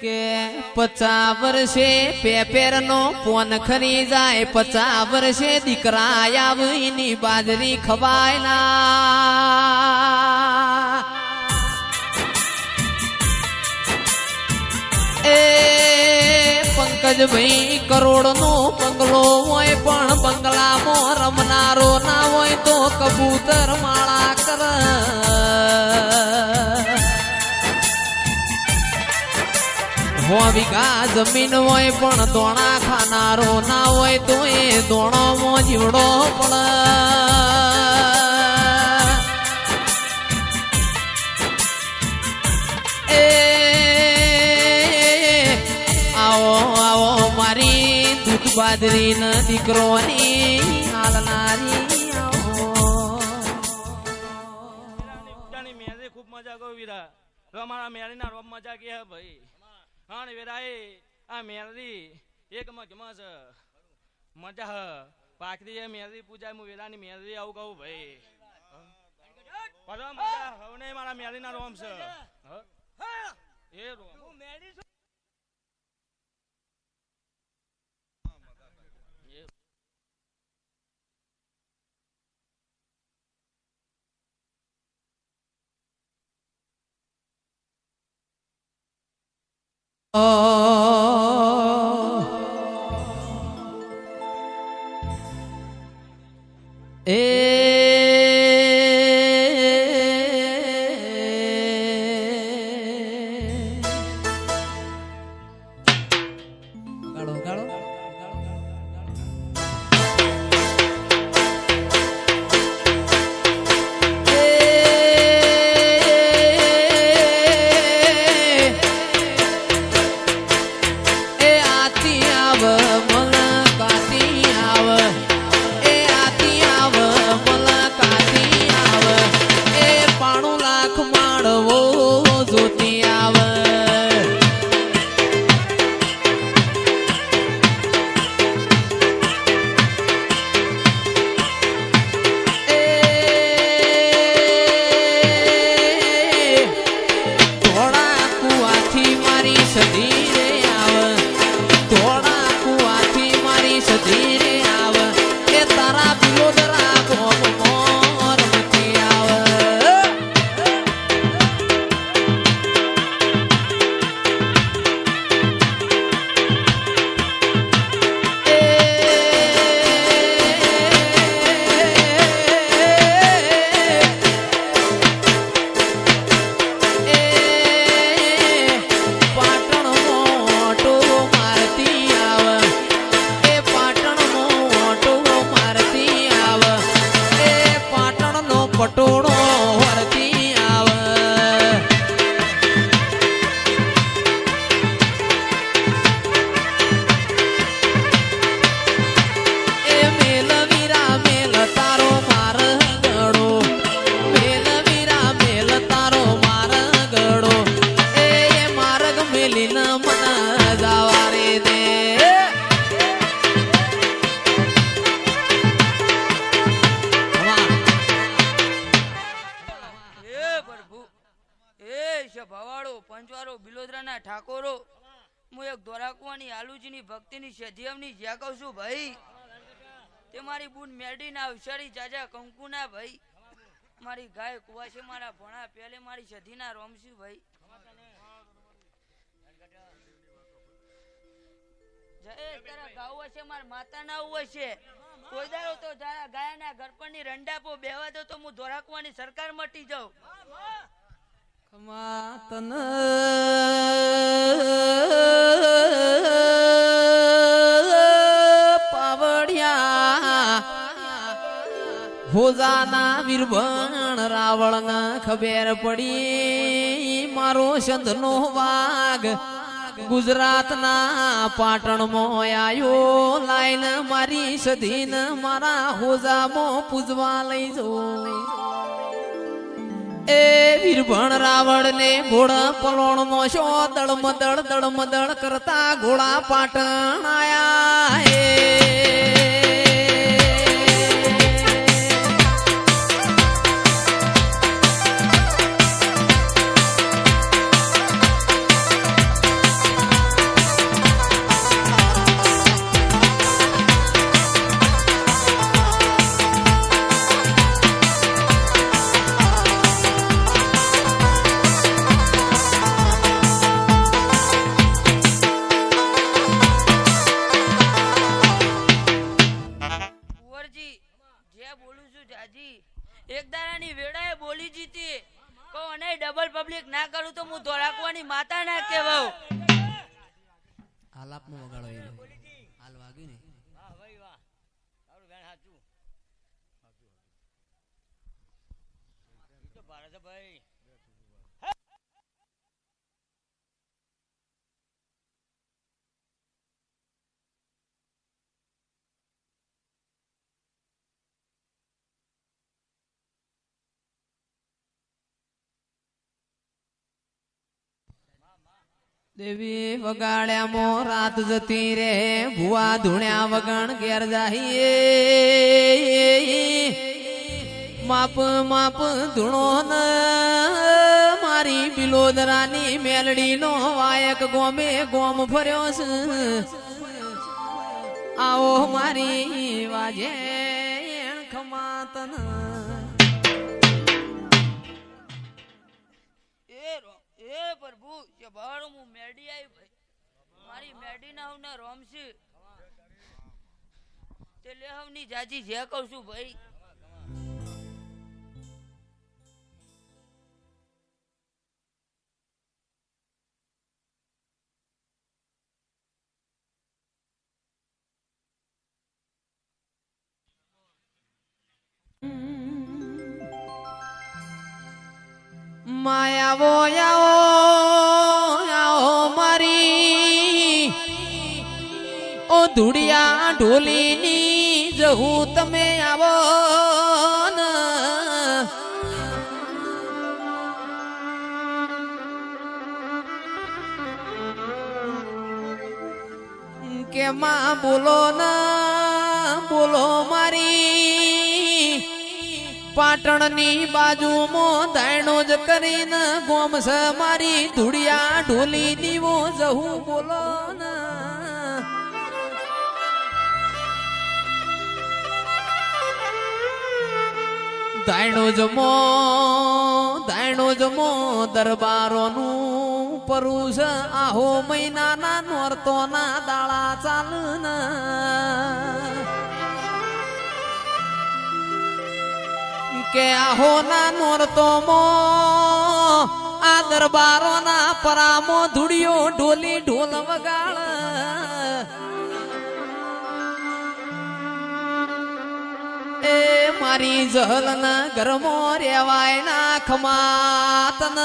કે પચા વર્ષે પેપેર નો પોન ખરી જાય પચા વર્ષે દીકરા આવીની બાજરી ખવાય ના. એ પંકજભાઈ કરોડ નો બંગલો હોય, પણ બંગલામાં રમનારો ના હોય તો કબૂતર માળા કર. વીઘા જમીન હોય પણ દોણા ખાનારો ના હોય તો એ દોણોમાં જીવડો પણ મારી બાજરી ન દીકરોની હાલનારી આવો. ખૂબ મજા વીરા રમાણા મેરી ના મજા કે ભાઈ. હાણ વેરા એ આ મેરી એક મજમાં છે મજા હ. પાકરી મેરી પૂજા હું વેરાની મેરી આવું કહું ભાઈ. પરમ મજા હવે મારા મેરીના રોમ છે. હ? એ રોમ. એ એ ગાળો ગાળો પાટણ આલુજીની ભક્તિની સજીવની જ્યાં કહું છું ભાઈ, તે મારી બુન મેરડીના અવસરી જાજા કંકુના ભાઈ. મારી ગાય કુવાશે, મારા ભણા પેલે મારી સધીના રોમસી ભાઈ. જય તારા ગાવું હશે કોઈ દાડો તો રંડાપો બેવા દો તો હું ધોરાકવાની સરકાર મટી જાઉં. હોજાના વીરભણ રાવણ ખબેર પડી મારો સંધનો વાઘ ગુજરાતના પાટણમાં આયો. લાઈન મારી સધીન મારા હોજામાં પૂજવા લઈ જો. એ વીરભણ રાવણ ને ઘોડા પલોણ નો શો દળમદળ દળમદળ કરતા ઘોડા પાટણ આયા. એક વેડાએ બોલી જીતી. કહો, અને ડબલ પબ્લિક ના કરું તો હું ધોળાકવાની માતા ના કહેવાઉં. આલાપનું વગાડો એ. દેવી વગાડ્યા મો રાત જતી રે, ભુવા ધૂણ્યા વગણ ઘેર જાહીએ. માપ માપ ધૂણો ન, મારી બિલોદરાની મેલડી નો વાયક ગોમે ગોમ ફર્યો છે આવો મારી વાજે ખમાતન. પ્રભુ જે ભાડું હું મેડી આવી ભાઈ. મારી મેડી ના હું ના રોમ છે તે લેહવની જાજી જે કહું છું ભાઈ. માયાવો આવો ધૂળિયા ઢોલીની જહું તમે આવો કેમાં બોલો ના, બોલો મારી. પાટણની બાજુમાં દાયણો જ કરીને ગોમ છે મારી. ધૂળિયા ઢોલી દીવો જહું બોલો ના. દાયણો જમો દાયણો જમો દરબારોનું પરુષ આહો મહિનાના નોરતોના દાળા ચાલના. કે આહો ના નોરતો મો આ દરબારો ના પરામો ધૂળિયો ઢોલી ઢોલ વગાડ મારી જહલ ના ઘરમો રેવાય ના ખમાતન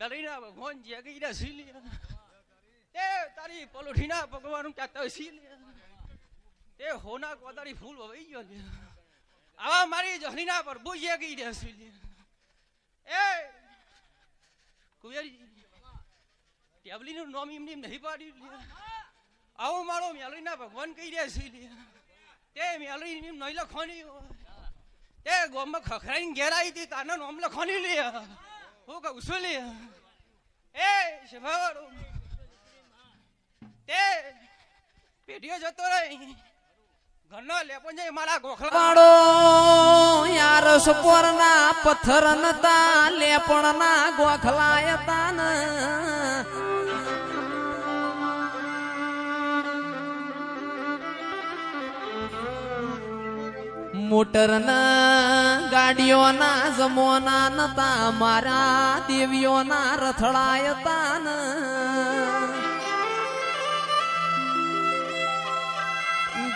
દલીના ભગવાન જ્યાં કે ઈરા સીલ્યા તે તારી પલોઠીના ભગવાન ક્યાં તો સીલ્યા તે હોના કોદારી ફૂલ વહી ગયો લ્યા. આવા મારી જહનીના પ્રભુ જ્યાં કે ઈરા સીલ્યા એ કુવેરજી ટેબલીનું નામ એમને એમ નહીં પાડ્યું લ્યા. આવો મારો મેલડીના ભગવાન કહી રહ્યા છે લ્યા. તે એમ નહીં લખવાની તે ગોમમાં ખખરાઈને ઘેર આવી હતી તારના નામ લખવાની લે હું કહું છું લે એ શભાવાળો તે, પેઢીઓ જતો રહી. ઘરનો લેપો જાય મારા ગોખલા. વાળો, યાર સપોરના પથ્થર લેપણના ગોખલાય મોટરના ગાડીઓના જમોના નતા, મારા દેવીઓના રથડાયતા ન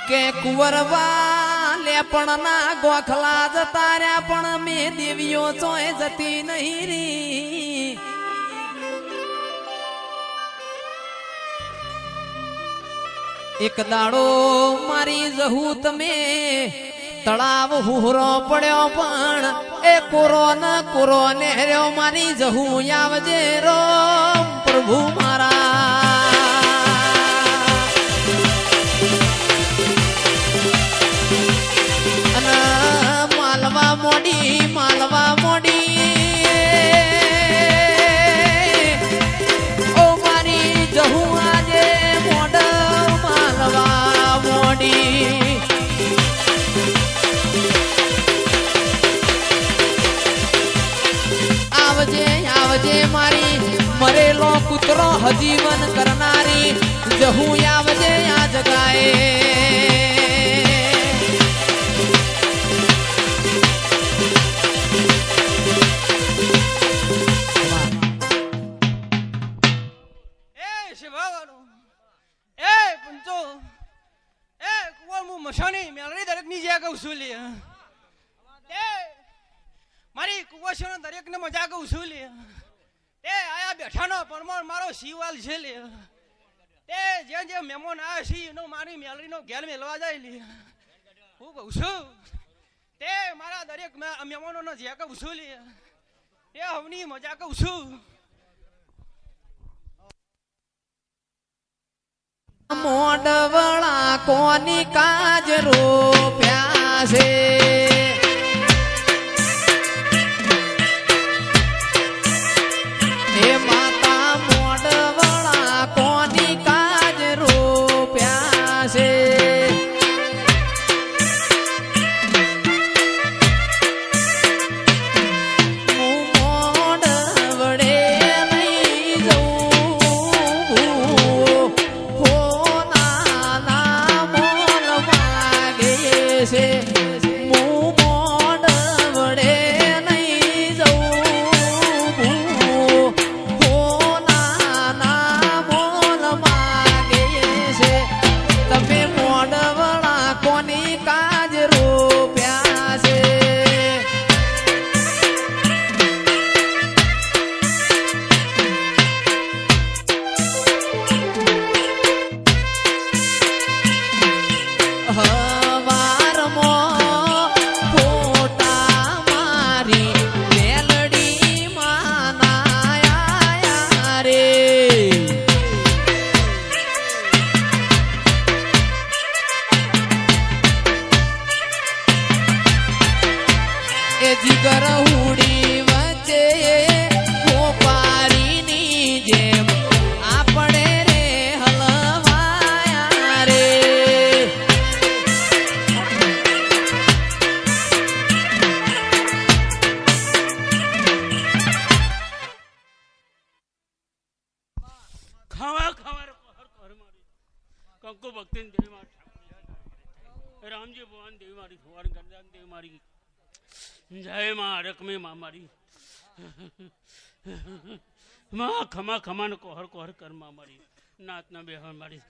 કે કુંવરવા લેપણના ગોખલા જતા રહ્યા પણ મેં દેવીઓ ચોય જતી નહીં રી એક દાડો મારી જહુ તમે તળાવ હુહરો પડ્યો પણ એ કોરો ના કોરો નેર્યો મારી જહું આવજે રોમ. પ્રભુ મારા. મોડી માલવા કૂતરો હજીવન કરનારી જહું આવજે આ જગાએ એ શિવાવાળો દરેક દરેકની જ્યાં કહું છું લે. મારી કુંવરશોનો દરેકને મજા કહું છું લે. બેઠાનો પરમાણ મારો શિવાલ છે લે. તે જે જે મહેમાન આવે છે, એનો મારી મેલરીનો ઘેર મેલવા જાય લે. હું કહું છું, તે મારા દરેક મહેમાનોનો જ્યાં કહું છું લે. એ હવની મજા કહું છું. મોડવળા કોની કાજ રૂપ્યા છે રામજી દેવી મારી જય માં રકમે માં મારી. માં ખમા ખમા ને કોહર કોહર કરમાં મારી. નાતના મારી.